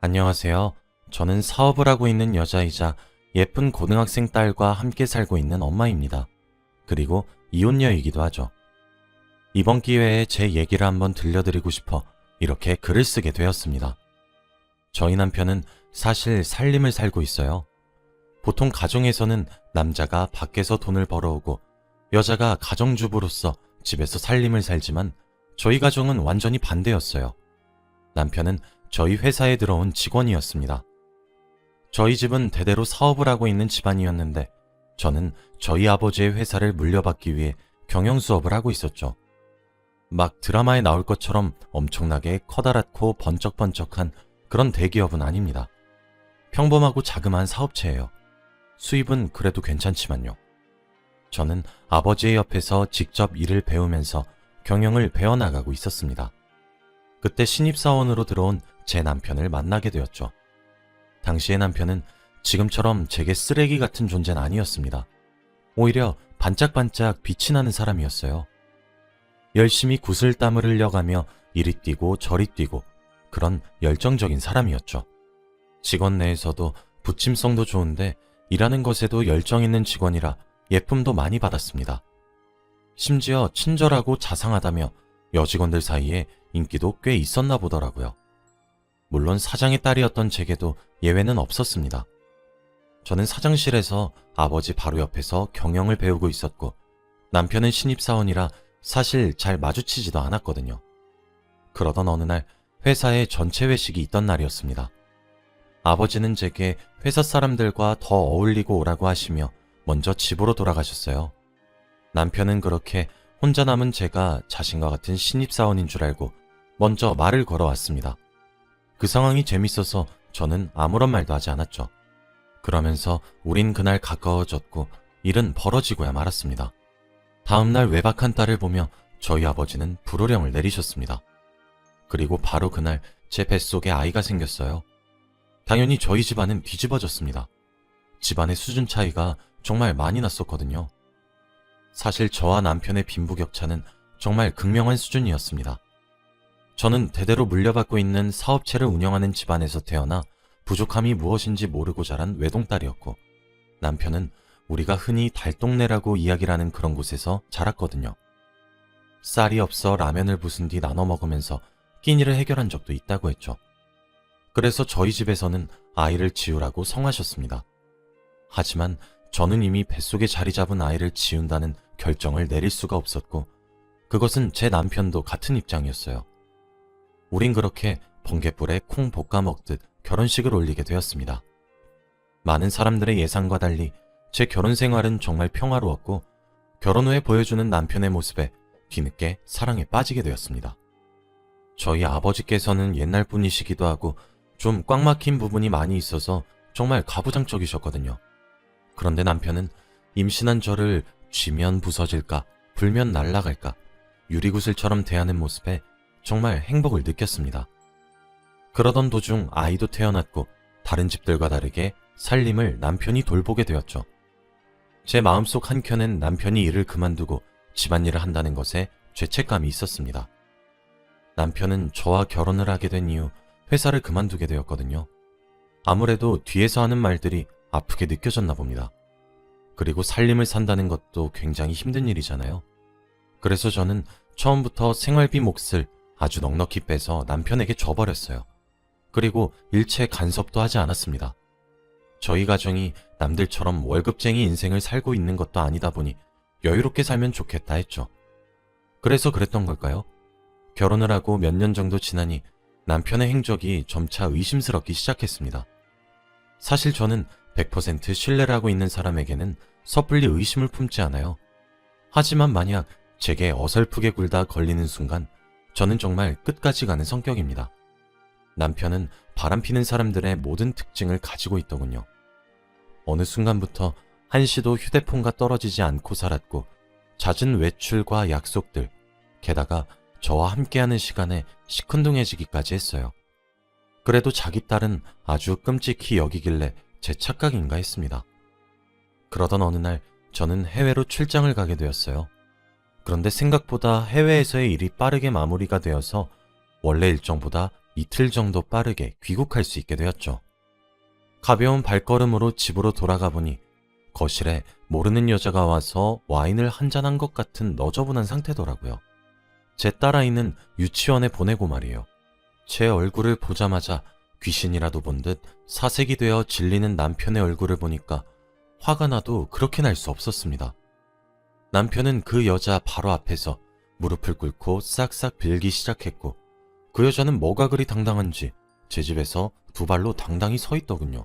안녕하세요. 저는 사업을 하고 있는 여자이자 예쁜 고등학생 딸과 함께 살고 있는 엄마입니다. 그리고 이혼녀이기도 하죠. 이번 기회에 제 얘기를 한번 들려드리고 싶어 이렇게 글을 쓰게 되었습니다. 저희 남편은 사실 살림을 살고 있어요. 보통 가정에서는 남자가 밖에서 돈을 벌어오고 여자가 가정주부로서 집에서 살림을 살지만 저희 가정은 완전히 반대였어요. 남편은 저희 회사에 들어온 직원이었습니다. 저희 집은 대대로 사업을 하고 있는 집안이었는데 저는 저희 아버지의 회사를 물려받기 위해 경영 수업을 하고 있었죠. 막 드라마에 나올 것처럼 엄청나게 커다랗고 번쩍번쩍한 그런 대기업은 아닙니다. 평범하고 자그마한 사업체예요. 수입은 그래도 괜찮지만요. 저는 아버지의 옆에서 직접 일을 배우면서 경영을 배워나가고 있었습니다. 그때 신입사원으로 들어온 제 남편을 만나게 되었죠. 당시의 남편은 지금처럼 제게 쓰레기 같은 존재는 아니었습니다. 오히려 반짝반짝 빛이 나는 사람이었어요. 열심히 구슬 땀을 흘려가며 이리 뛰고 저리 뛰고 그런 열정적인 사람이었죠. 직원 내에서도 부침성도 좋은데 일하는 것에도 열정 있는 직원이라 예쁨도 많이 받았습니다. 심지어 친절하고 자상하다며 여직원들 사이에 인기도 꽤 있었나 보더라고요. 물론 사장의 딸이었던 제게도 예외는 없었습니다. 저는 사장실에서 아버지 바로 옆에서 경영을 배우고 있었고 남편은 신입사원이라 사실 잘 마주치지도 않았거든요. 그러던 어느 날 회사에 전체 회식이 있던 날이었습니다. 아버지는 제게 회사 사람들과 더 어울리고 오라고 하시며 먼저 집으로 돌아가셨어요. 남편은 그렇게 혼자 남은 제가 자신과 같은 신입사원인 줄 알고 먼저 말을 걸어왔습니다. 그 상황이 재밌어서 저는 아무런 말도 하지 않았죠. 그러면서 우린 그날 가까워졌고 일은 벌어지고야 말았습니다. 다음날 외박한 딸을 보며 저희 아버지는 불호령을 내리셨습니다. 그리고 바로 그날 제 뱃속에 아이가 생겼어요. 당연히 저희 집안은 뒤집어졌습니다. 집안의 수준 차이가 정말 많이 났었거든요. 사실 저와 남편의 빈부격차는 정말 극명한 수준이었습니다. 저는 대대로 물려받고 있는 사업체를 운영하는 집안에서 태어나 부족함이 무엇인지 모르고 자란 외동딸이었고 남편은 우리가 흔히 달동네라고 이야기를 하는 그런 곳에서 자랐거든요. 쌀이 없어 라면을 부순 뒤 나눠 먹으면서 끼니를 해결한 적도 있다고 했죠. 그래서 저희 집에서는 아이를 지우라고 성하셨습니다. 하지만 저는 이미 뱃속에 자리 잡은 아이를 지운다는 결정을 내릴 수가 없었고 그것은 제 남편도 같은 입장이었어요. 우린 그렇게 번갯불에 콩 볶아 먹듯 결혼식을 올리게 되었습니다. 많은 사람들의 예상과 달리 제 결혼 생활은 정말 평화로웠고 결혼 후에 보여주는 남편의 모습에 뒤늦게 사랑에 빠지게 되었습니다. 저희 아버지께서는 옛날 분이시기도 하고 좀 꽉 막힌 부분이 많이 있어서 정말 가부장적이셨거든요. 그런데 남편은 임신한 저를 쥐면 부서질까, 불면 날아갈까, 유리구슬처럼 대하는 모습에 정말 행복을 느꼈습니다. 그러던 도중 아이도 태어났고 다른 집들과 다르게 살림을 남편이 돌보게 되었죠. 제 마음속 한켠엔 남편이 일을 그만두고 집안일을 한다는 것에 죄책감이 있었습니다. 남편은 저와 결혼을 하게 된 이후 회사를 그만두게 되었거든요. 아무래도 뒤에서 하는 말들이 아프게 느껴졌나 봅니다. 그리고 살림을 산다는 것도 굉장히 힘든 일이잖아요. 그래서 저는 처음부터 생활비 몫을 아주 넉넉히 빼서 남편에게 줘버렸어요. 그리고 일체 간섭도 하지 않았습니다. 저희 가정이 남들처럼 월급쟁이 인생을 살고 있는 것도 아니다 보니 여유롭게 살면 좋겠다 했죠. 그래서 그랬던 걸까요? 결혼을 하고 몇 년 정도 지나니 남편의 행적이 점차 의심스럽기 시작했습니다. 사실 저는 100% 신뢰를 하고 있는 사람에게는 섣불리 의심을 품지 않아요. 하지만 만약 제게 어설프게 굴다 걸리는 순간 저는 정말 끝까지 가는 성격입니다. 남편은 바람피는 사람들의 모든 특징을 가지고 있더군요. 어느 순간부터 한시도 휴대폰과 떨어지지 않고 살았고 잦은 외출과 약속들, 게다가 저와 함께하는 시간에 시큰둥해지기까지 했어요. 그래도 자기 딸은 아주 끔찍히 여기길래 제 착각인가 했습니다. 그러던 어느 날 저는 해외로 출장을 가게 되었어요. 그런데 생각보다 해외에서의 일이 빠르게 마무리가 되어서 원래 일정보다 이틀 정도 빠르게 귀국할 수 있게 되었죠. 가벼운 발걸음으로 집으로 돌아가 보니 거실에 모르는 여자가 와서 와인을 한잔한 것 같은 너저분한 상태더라고요. 제 딸아이는 유치원에 보내고 말이에요. 제 얼굴을 보자마자 귀신이라도 본 듯 사색이 되어 질리는 남편의 얼굴을 보니까 화가 나도 그렇게 날 수 없었습니다. 남편은 그 여자 바로 앞에서 무릎을 꿇고 싹싹 빌기 시작했고 그 여자는 뭐가 그리 당당한지 제 집에서 두 발로 당당히 서 있더군요.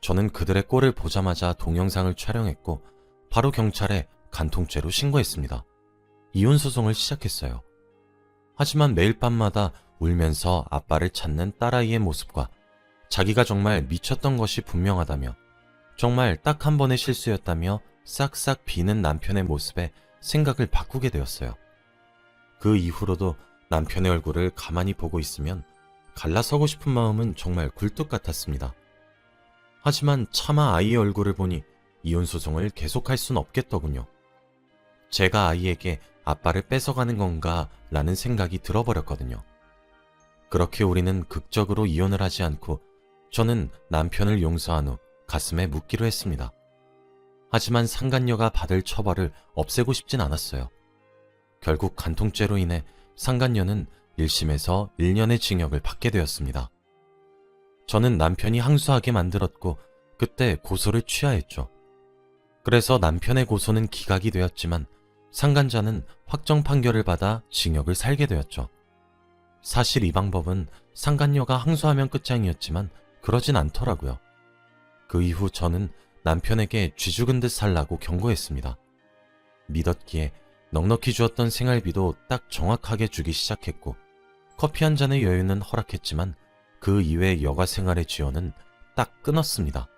저는 그들의 꼴을 보자마자 동영상을 촬영했고 바로 경찰에 간통죄로 신고했습니다. 이혼 소송을 시작했어요. 하지만 매일 밤마다 울면서 아빠를 찾는 딸아이의 모습과 자기가 정말 미쳤던 것이 분명하다며 정말 딱 한 번의 실수였다며 싹싹 비는 남편의 모습에 생각을 바꾸게 되었어요. 그 이후로도 남편의 얼굴을 가만히 보고 있으면 갈라서고 싶은 마음은 정말 굴뚝 같았습니다. 하지만 차마 아이의 얼굴을 보니 이혼 소송을 계속할 순 없겠더군요. 제가 아이에게 아빠를 뺏어가는 건가 라는 생각이 들어버렸거든요. 그렇게 우리는 극적으로 이혼을 하지 않고 저는 남편을 용서한 후 가슴에 묻기로 했습니다. 하지만 상간녀가 받을 처벌을 없애고 싶진 않았어요. 결국 간통죄로 인해 상간녀는 1심에서 1년의 징역을 받게 되었습니다. 저는 남편이 항소하게 만들었고 그때 고소를 취하했죠. 그래서 남편의 고소는 기각이 되었지만 상간자는 확정 판결을 받아 징역을 살게 되었죠. 사실 이 방법은 상간녀가 항소하면 끝장이었지만 그러진 않더라고요. 그 이후 저는 남편에게 쥐죽은 듯 살라고 경고했습니다. 믿었기에 넉넉히 주었던 생활비도 딱 정확하게 주기 시작했고 커피 한 잔의 여유는 허락했지만 그 이외의 여가 생활의 지원은 딱 끊었습니다.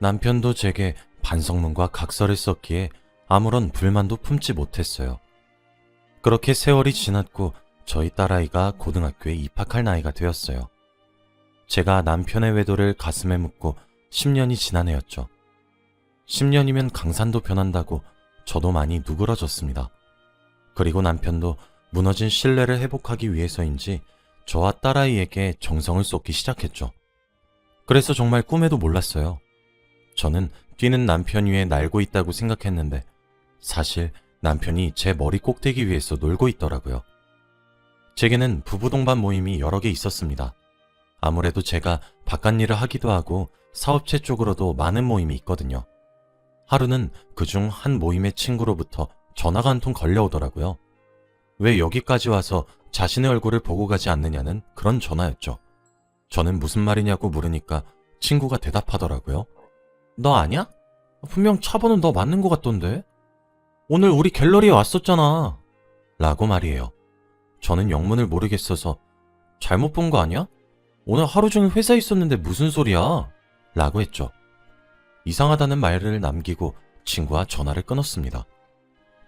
남편도 제게 반성문과 각서를 썼기에 아무런 불만도 품지 못했어요. 그렇게 세월이 지났고 저희 딸아이가 고등학교에 입학할 나이가 되었어요. 제가 남편의 외도를 가슴에 묻고 10년이 지난 해였죠. 10년이면 강산도 변한다고 저도 많이 누그러졌습니다. 그리고 남편도 무너진 신뢰를 회복하기 위해서인지 저와 딸아이에게 정성을 쏟기 시작했죠. 그래서 정말 꿈에도 몰랐어요. 저는 뛰는 남편 위에 날고 있다고 생각했는데 사실 남편이 제 머리 꼭대기 위에서 놀고 있더라고요. 제게는 부부 동반 모임이 여러 개 있었습니다. 아무래도 제가 바깥 일을 하기도 하고 사업체 쪽으로도 많은 모임이 있거든요. 하루는 그중 한 모임의 친구로부터 전화가 한 통 걸려오더라고요. 왜 여기까지 와서 자신의 얼굴을 보고 가지 않느냐는 그런 전화였죠. 저는 무슨 말이냐고 물으니까 친구가 대답하더라고요. 너 아냐? 분명 차 번호 너 맞는 것 같던데? 오늘 우리 갤러리에 왔었잖아. 라고 말이에요. 저는 영문을 모르겠어서 잘못 본 거 아니야? 오늘 하루 종일 회사에 있었는데 무슨 소리야? 라고 했죠. 이상하다는 말을 남기고 친구와 전화를 끊었습니다.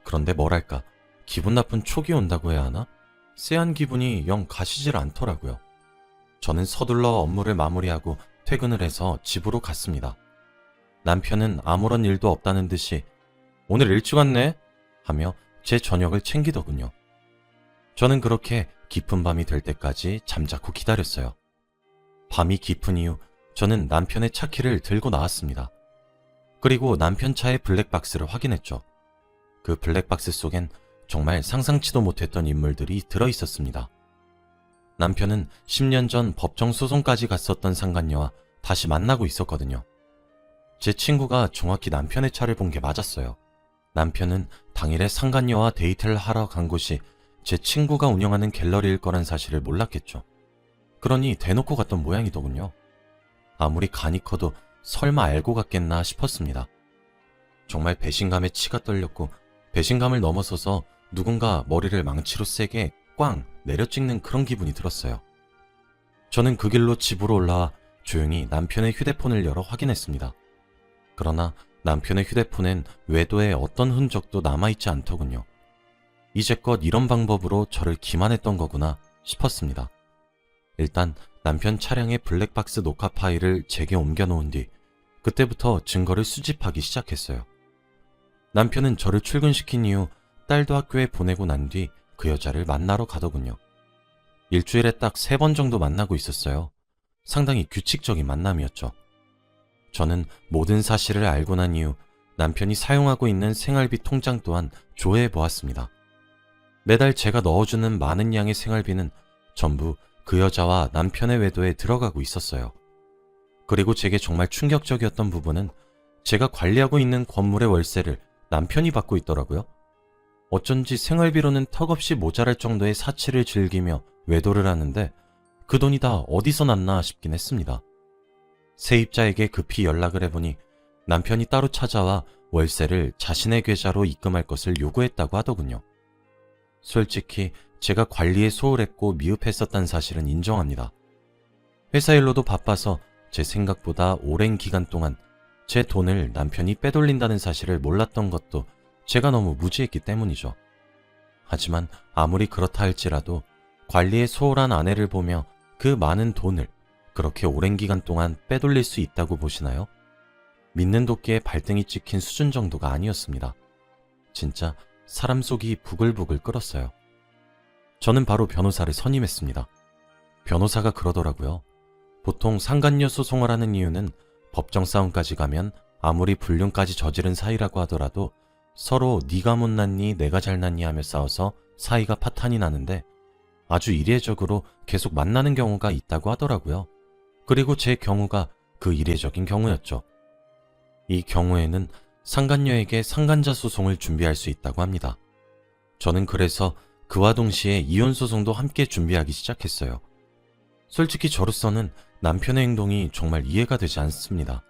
그런데 뭐랄까, 기분 나쁜 촉이 온다고 해야 하나? 쎄한 기분이 영 가시질 않더라고요. 저는 서둘러 업무를 마무리하고 퇴근을 해서 집으로 갔습니다. 남편은 아무런 일도 없다는 듯이 오늘 일찍 왔네? 하며 제 저녁을 챙기더군요. 저는 그렇게 깊은 밤이 될 때까지 잠자코 기다렸어요. 밤이 깊은 이후 저는 남편의 차키를 들고 나왔습니다. 그리고 남편 차의 블랙박스를 확인했죠. 그 블랙박스 속엔 정말 상상치도 못했던 인물들이 들어 있었습니다. 남편은 10년 전 법정 소송까지 갔었던 상간녀와 다시 만나고 있었거든요. 제 친구가 정확히 남편의 차를 본 게 맞았어요. 남편은 당일에 상간녀와 데이트를 하러 간 곳이 제 친구가 운영하는 갤러리일 거란 사실을 몰랐겠죠. 그러니 대놓고 갔던 모양이더군요. 아무리 간이 커도 설마 알고 갔겠나 싶었습니다. 정말 배신감에 치가 떨렸고 배신감을 넘어서서 누군가 머리를 망치로 세게 꽝 내려 찍는 그런 기분이 들었어요. 저는 그 길로 집으로 올라와 조용히 남편의 휴대폰을 열어 확인했습니다. 그러나 남편의 휴대폰엔 외도의 어떤 흔적도 남아있지 않더군요. 이제껏 이런 방법으로 저를 기만했던 거구나 싶었습니다. 일단 남편 차량의 블랙박스 녹화 파일을 제게 옮겨놓은 뒤 그때부터 증거를 수집하기 시작했어요. 남편은 저를 출근시킨 이후 딸도 학교에 보내고 난 뒤 그 여자를 만나러 가더군요. 일주일에 딱 세 번 정도 만나고 있었어요. 상당히 규칙적인 만남이었죠. 저는 모든 사실을 알고 난 이후 남편이 사용하고 있는 생활비 통장 또한 조회해 보았습니다. 매달 제가 넣어주는 많은 양의 생활비는 전부 그 여자와 남편의 외도에 들어가고 있었어요. 그리고 제게 정말 충격적이었던 부분은 제가 관리하고 있는 건물의 월세를 남편이 받고 있더라고요. 어쩐지 생활비로는 턱없이 모자랄 정도의 사치를 즐기며 외도를 하는데 그 돈이 다 어디서 났나 싶긴 했습니다. 세입자에게 급히 연락을 해보니 남편이 따로 찾아와 월세를 자신의 계좌로 입금할 것을 요구했다고 하더군요. 솔직히 제가 관리에 소홀했고 미흡했었다는 사실은 인정합니다. 회사 일로도 바빠서 제 생각보다 오랜 기간 동안 제 돈을 남편이 빼돌린다는 사실을 몰랐던 것도 제가 너무 무지했기 때문이죠. 하지만 아무리 그렇다 할지라도 관리에 소홀한 아내를 보며 그 많은 돈을 그렇게 오랜 기간 동안 빼돌릴 수 있다고 보시나요? 믿는 도끼에 발등이 찍힌 수준 정도가 아니었습니다. 진짜 사람 속이 부글부글 끓었어요. 저는 바로 변호사를 선임했습니다. 변호사가 그러더라고요. 보통 상간녀 소송을 하는 이유는 법정 싸움까지 가면 아무리 불륜까지 저지른 사이라고 하더라도 서로 네가 못났니 내가 잘났니 하며 싸워서 사이가 파탄이 나는데 아주 이례적으로 계속 만나는 경우가 있다고 하더라고요. 그리고 제 경우가 그 이례적인 경우였죠. 이 경우에는 상간녀에게 상간자 소송을 준비할 수 있다고 합니다. 저는 그래서 그와 동시에 이혼 소송도 함께 준비하기 시작했어요. 솔직히 저로서는 남편의 행동이 정말 이해가 되지 않습니다.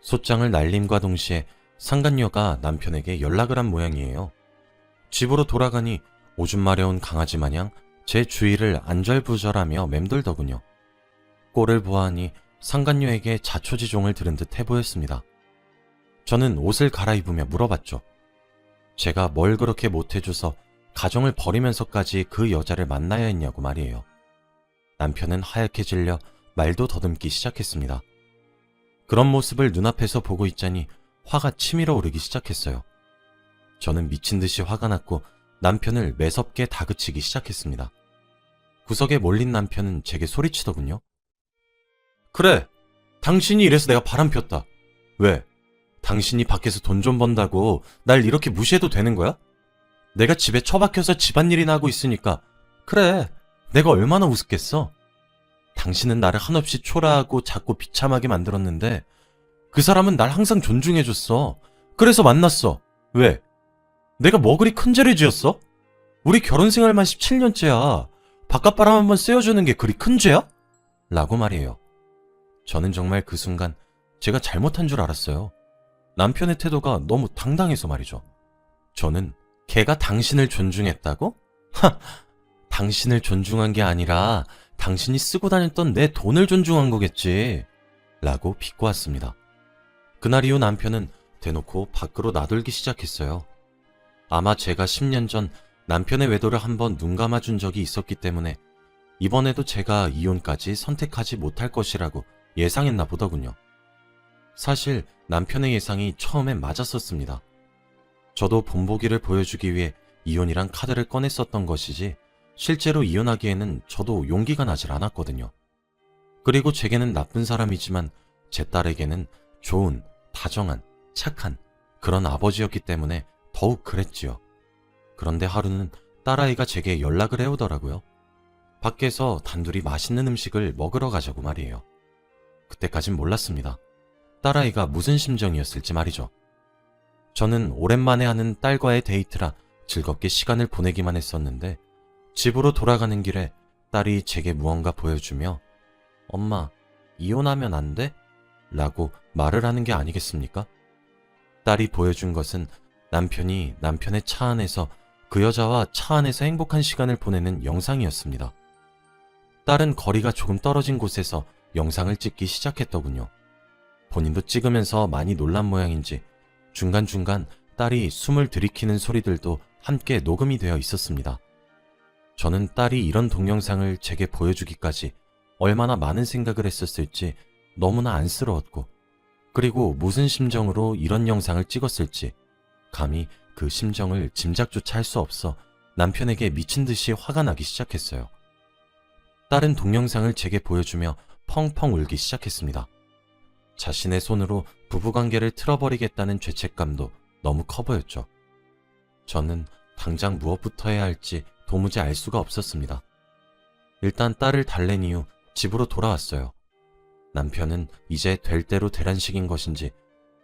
소장을 날림과 동시에 상간녀가 남편에게 연락을 한 모양이에요. 집으로 돌아가니 오줌 마려운 강아지 마냥 제 주위를 안절부절하며 맴돌더군요. 꼴을 보아하니 상간녀에게 자초지종을 들은 듯해 보였습니다. 저는 옷을 갈아입으며 물어봤죠. 제가 뭘 그렇게 못해줘서 가정을 버리면서까지 그 여자를 만나야 했냐고 말이에요. 남편은 하얗게 질려 말도 더듬기 시작했습니다. 그런 모습을 눈앞에서 보고 있자니 화가 치밀어 오르기 시작했어요. 저는 미친 듯이 화가 났고 남편을 매섭게 다그치기 시작했습니다. 구석에 몰린 남편은 제게 소리치더군요. 그래, 당신이 이래서 내가 바람 폈다. 왜? 당신이 밖에서 돈 좀 번다고 날 이렇게 무시해도 되는 거야? 내가 집에 처박혀서 집안일이나 하고 있으니까 그래, 내가 얼마나 우습겠어? 당신은 나를 한없이 초라하고 작고 비참하게 만들었는데 그 사람은 날 항상 존중해줬어. 그래서 만났어. 왜? 내가 뭐 그리 큰 죄를 지었어? 우리 결혼 생활만 17년째야. 바깥바람 한번 쐬어주는 게 그리 큰 죄야? 라고 말이에요. 저는 정말 그 순간 제가 잘못한 줄 알았어요. 남편의 태도가 너무 당당해서 말이죠. 저는 걔가 당신을 존중했다고? 하! 당신을 존중한 게 아니라 당신이 쓰고 다녔던 내 돈을 존중한 거겠지. 라고 비꼬았습니다. 그날 이후 남편은 대놓고 밖으로 나돌기 시작했어요. 아마 제가 10년 전 남편의 외도를 한번 눈 감아준 적이 있었기 때문에 이번에도 제가 이혼까지 선택하지 못할 것이라고 예상했나 보더군요. 사실 남편의 예상이 처음엔 맞았었습니다. 저도 본보기를 보여주기 위해 이혼이란 카드를 꺼냈었던 것이지 실제로 이혼하기에는 저도 용기가 나질 않았거든요. 그리고 제게는 나쁜 사람이지만 제 딸에게는 좋은, 다정한, 착한 그런 아버지였기 때문에 더욱 그랬지요. 그런데 하루는 딸아이가 제게 연락을 해오더라고요. 밖에서 단둘이 맛있는 음식을 먹으러 가자고 말이에요. 그때까진 몰랐습니다. 딸아이가 무슨 심정이었을지 말이죠. 저는 오랜만에 하는 딸과의 데이트라 즐겁게 시간을 보내기만 했었는데 집으로 돌아가는 길에 딸이 제게 무언가 보여주며 엄마, 이혼하면 안 돼? 라고 말을 하는 게 아니겠습니까? 딸이 보여준 것은 남편이 남편의 차 안에서 그 여자와 차 안에서 행복한 시간을 보내는 영상이었습니다. 딸은 거리가 조금 떨어진 곳에서 영상을 찍기 시작했더군요. 본인도 찍으면서 많이 놀란 모양인지 중간중간 딸이 숨을 들이키는 소리들도 함께 녹음이 되어 있었습니다. 저는 딸이 이런 동영상을 제게 보여주기까지 얼마나 많은 생각을 했었을지 너무나 안쓰러웠고, 그리고 무슨 심정으로 이런 영상을 찍었을지 감히 그 심정을 짐작조차 할 수 없어 남편에게 미친 듯이 화가 나기 시작했어요. 딸은 동영상을 제게 보여주며 펑펑 울기 시작했습니다. 자신의 손으로 부부관계를 틀어버리겠다는 죄책감도 너무 커 보였죠. 저는 당장 무엇부터 해야 할지 도무지 알 수가 없었습니다. 일단 딸을 달랜 이후 집으로 돌아왔어요. 남편은 이제 될 대로 되란 식인 것인지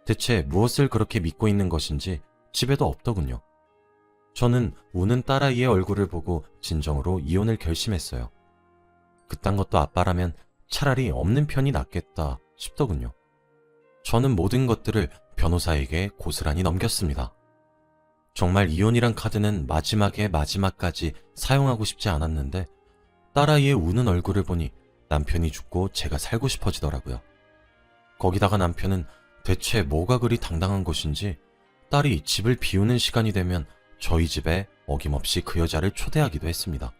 대체 무엇을 그렇게 믿고 있는 것인지 집에도 없더군요. 저는 우는 딸아이의 얼굴을 보고 진정으로 이혼을 결심했어요. 그딴 것도 아빠라면 차라리 없는 편이 낫겠다 싶더군요. 저는 모든 것들을 변호사에게 고스란히 넘겼습니다. 정말 이혼이란 카드는 마지막에 마지막까지 사용하고 싶지 않았는데 딸아이의 우는 얼굴을 보니 남편이 죽고 제가 살고 싶어지더라고요. 거기다가 남편은 대체 뭐가 그리 당당한 것인지 딸이 집을 비우는 시간이 되면 저희 집에 어김없이 그 여자를 초대하기도 했습니다.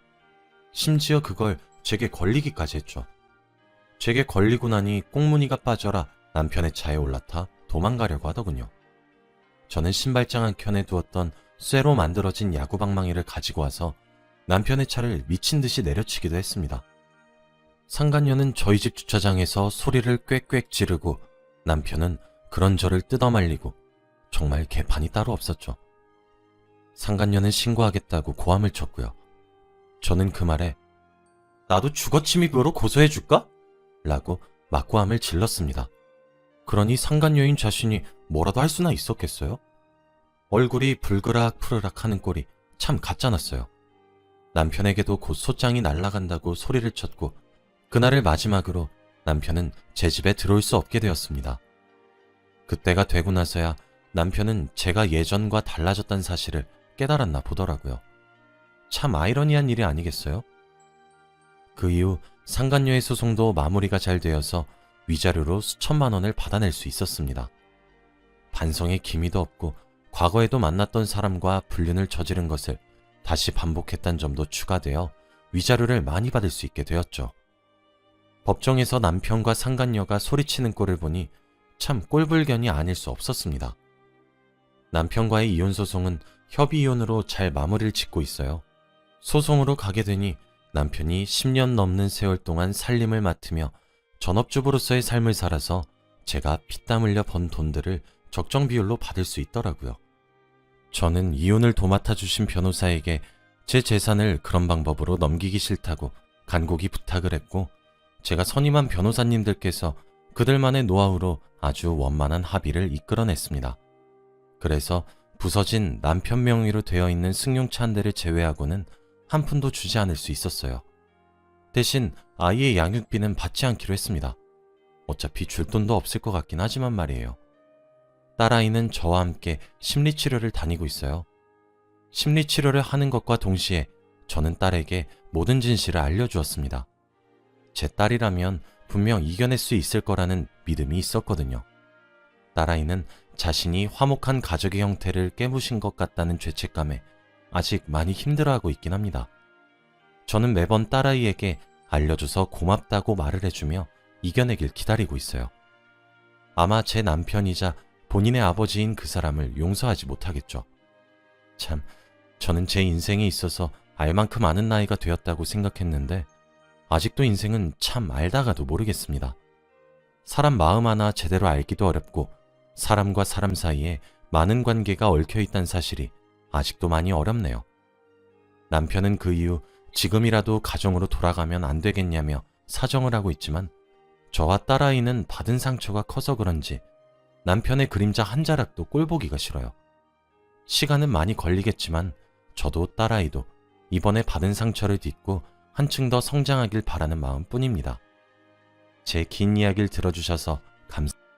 심지어 그걸 제게 걸리기까지 했죠. 제게 걸리고 나니 꽁무니가 빠져라 남편의 차에 올라타 도망가려고 하더군요. 저는 신발장 한 켠에 두었던 쇠로 만들어진 야구방망이를 가지고 와서 남편의 차를 미친 듯이 내려치기도 했습니다. 상간녀는 저희 집 주차장에서 소리를 꽥꽥 지르고 남편은 그런 저를 뜯어말리고 정말 개판이 따로 없었죠. 상간녀는 신고하겠다고 고함을 쳤고요. 저는 그 말에 나도 주거침입으로 고소해줄까? 라고 막고함을 질렀습니다. 그러니 상간녀인 자신이 뭐라도 할 수나 있었겠어요? 얼굴이 불그락 푸르락 하는 꼴이 참 가짜났어요. 남편에게도 곧 소장이 날아간다고 소리를 쳤고 그날을 마지막으로 남편은 제 집에 들어올 수 없게 되었습니다. 그때가 되고 나서야 남편은 제가 예전과 달라졌다는 사실을 깨달았나 보더라고요. 참 아이러니한 일이 아니겠어요? 그 이후 상간녀의 소송도 마무리가 잘 되어서 위자료로 수천만 원을 받아낼 수 있었습니다. 반성의 기미도 없고 과거에도 만났던 사람과 불륜을 저지른 것을 다시 반복했다는 점도 추가되어 위자료를 많이 받을 수 있게 되었죠. 법정에서 남편과 상간녀가 소리치는 꼴을 보니 참 꼴불견이 아닐 수 없었습니다. 남편과의 이혼 소송은 협의 이혼으로 잘 마무리를 짓고 있어요. 소송으로 가게 되니 남편이 10년 넘는 세월 동안 살림을 맡으며 전업주부로서의 삶을 살아서 제가 피땀 흘려 번 돈들을 적정 비율로 받을 수 있더라고요. 저는 이혼을 도맡아 주신 변호사에게 제 재산을 그런 방법으로 넘기기 싫다고 간곡히 부탁을 했고 제가 선임한 변호사님들께서 그들만의 노하우로 아주 원만한 합의를 이끌어냈습니다. 그래서 부서진 남편 명의로 되어 있는 승용차 한 대를 제외하고는 한 푼도 주지 않을 수 있었어요. 대신 아이의 양육비는 받지 않기로 했습니다. 어차피 줄 돈도 없을 것 같긴 하지만 말이에요. 딸아이는 저와 함께 심리치료를 다니고 있어요. 심리치료를 하는 것과 동시에 저는 딸에게 모든 진실을 알려주었습니다. 제 딸이라면 분명 이겨낼 수 있을 거라는 믿음이 있었거든요. 딸아이는 자신이 화목한 가족의 형태를 깨부신 것 같다는 죄책감에 아직 많이 힘들어하고 있긴 합니다. 저는 매번 딸아이에게 알려줘서 고맙다고 말을 해주며 이겨내길 기다리고 있어요. 아마 제 남편이자 본인의 아버지인 그 사람을 용서하지 못하겠죠. 참, 저는 제 인생에 있어서 알 만큼 아는 나이가 되었다고 생각했는데, 아직도 인생은 참 알다가도 모르겠습니다. 사람 마음 하나 제대로 알기도 어렵고, 사람과 사람 사이에 많은 관계가 얽혀 있다는 사실이 아직도 많이 어렵네요. 남편은 그 이후 지금이라도 가정으로 돌아가면 안 되겠냐며 사정을 하고 있지만, 저와 딸아이는 받은 상처가 커서 그런지 남편의 그림자 한 자락도 꼴보기가 싫어요. 시간은 많이 걸리겠지만 저도 딸아이도 이번에 받은 상처를 딛고 한층 더 성장하길 바라는 마음 뿐입니다. 제 긴 이야기를 들어주셔서 감사합니다.